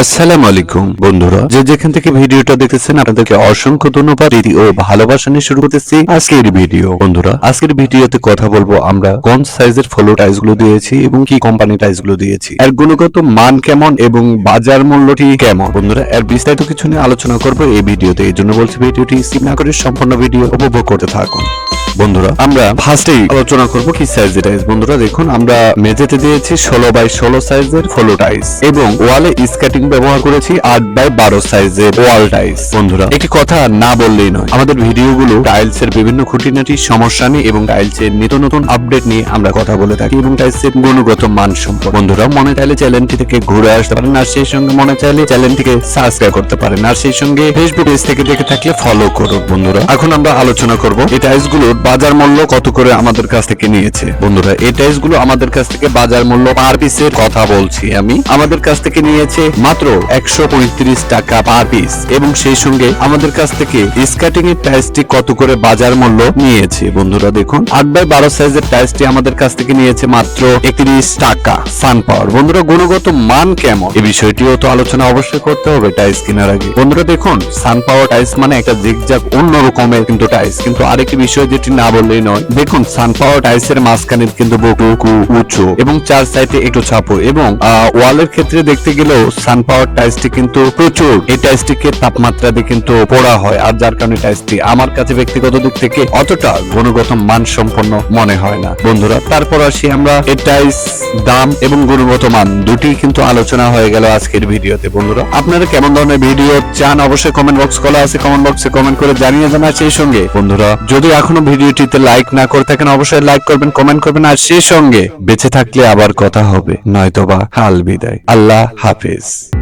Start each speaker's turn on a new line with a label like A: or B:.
A: আসসালামু আলাইকুম, বন্ধুরা। যে যেখান থেকে ভিডিওটা দেখতেছেন, আপনাদেরকে অসংখ্য ধন্যবাদ, রীতি ও ভালোবাসা নিয়ে শুরু করতেছি আজকের ভিডিও। বন্ধুরা, আজকের ভিডিওতে কথা বলব আমরা কোন সাইজের ফলো টাইলসগুলো দিয়েছি এবং কি কোম্পানি টাইলসগুলো দিয়েছি। এর গুণগত মান কেমন এবং বাজার মূল্যটি কেমন? বন্ধুরা, এর বিস্তারিত কিছু নিয়ে আলোচনা করব এই ভিডিওতে। এই জন্য বলছি ভিডিওটি স্কিপ না করে সম্পূর্ণ ভিডিও উপভোগ করতে থাকুন। বন্ধুরা, আমরা ফার্স্টেই আলোচনা করব কি সাইজের টাইলস। বন্ধুরা, দেখুন, আমরা মেঝেতে দিয়েছি ষোলো বাই ষোলো সাইজের ফলো টাইলস এবং ওয়ালে স্কেটিং ব্যবহার করেছি আট বাই বারো সাইজের ওয়াল টাইলস বন্ধুরা, একটি কথা না বললেই নয়। আমাদের ভিডিওগুলো টাইলস এর বিভিন্ন খুঁটিনাটি সমস্যা নিয়ে এবং টাইলস এর নিত্য নতুন আপডেট নিয়ে আমরা কথা বলে থাকি এবং টাইলস এর গুণগত মান সম্পর্কে। বন্ধুরা, মনে চাইলে চ্যানেলটি থেকে ঘুরে আসতে পারেন আর সেই সঙ্গে মনে চাইলে চ্যানেলটিকে সাবস্ক্রাইব করতে পারেন আর সেই সঙ্গে ফেসবুক পেজ থেকে দেখে থাকলে ফলো করুন বন্ধুরা। এখন আমরা আলোচনা করব এই টাইলসগুলোর বাজার মূল্য কত করে আমাদের কাছ থেকে নিয়েছে। বন্ধুরা, এই টাইলসগুলো আমাদের কাছ থেকে বাজার মূল্য পার পিসের কথা বলছি আমি। আমাদের কাছ থেকে নিয়েছে মাত্র একশো টাকা পার পিস এবং সেই সঙ্গে আমাদের কাছ থেকে স্কার্টিং এর টাইলসটি কত করে বাজার মূল্য নিয়েছে? বন্ধুরা দেখুন, আট বাই বারো সাইজের টাইলসটি আমাদের কাছ থেকে নিয়েছে মাত্র একত্রিশ টাকা সান পাওয়ার বন্ধুরা, গুণগত মান কেমন? এই বিষয়টিও তো আলোচনা অবশ্যই করতে হবে টাইলস কেনার আগে। বন্ধুরা দেখুন সান পাওয়ার টাইলস মানে একটা জিগজাগ অন্য রকমের কিন্তু টাইলস কিন্তু আরেকটি বিষয় যেটি না বললেই নয়, দেখুন সান পাওয়ার টাইলস এর মাঝখানে কিন্তু বুকু উঁচু এবং চার সাইডে একটু ছাপো এবং ওয়ালের ক্ষেত্রে দেখতে গেলেও সান পাওয়ার টাইলসটি কিন্তু প্রচুর। এই টাইলসটিকে তাপমাত্রা দিয়ে কিন্তু পোড়া হয়। আর যার কারণে টাইলসটি আমার কাছে ব্যক্তিগত দিক থেকে অতটা গুণগত মান সম্পন্ন মনে হয় না। বন্ধুরা, তারপর আসি আমরা এই টাইলস দাম এবং গুণগত মান দুটি কিন্তু আলোচনা হয়ে গেল আজকের ভিডিওতে। বন্ধুরা, আপনারা কেমন ধরনের ভিডিও চান অবশ্যই কমেন্ট বক্স খোলা আছে। কমেন্ট বক্সে কমেন্ট করে জানিয়ে জানা সেই সঙ্গে। বন্ধুরা, যদি এখনও ভিডিওটিতে লাইক না করে থাকেন, অবশ্যই লাইক করবেন কমেন্ট করবেন, আর সেই সঙ্গে বেঁচে থাকলে আবার কথা হবে। নয়তোবা হাল বিদায়। আল্লাহ হাফেজ।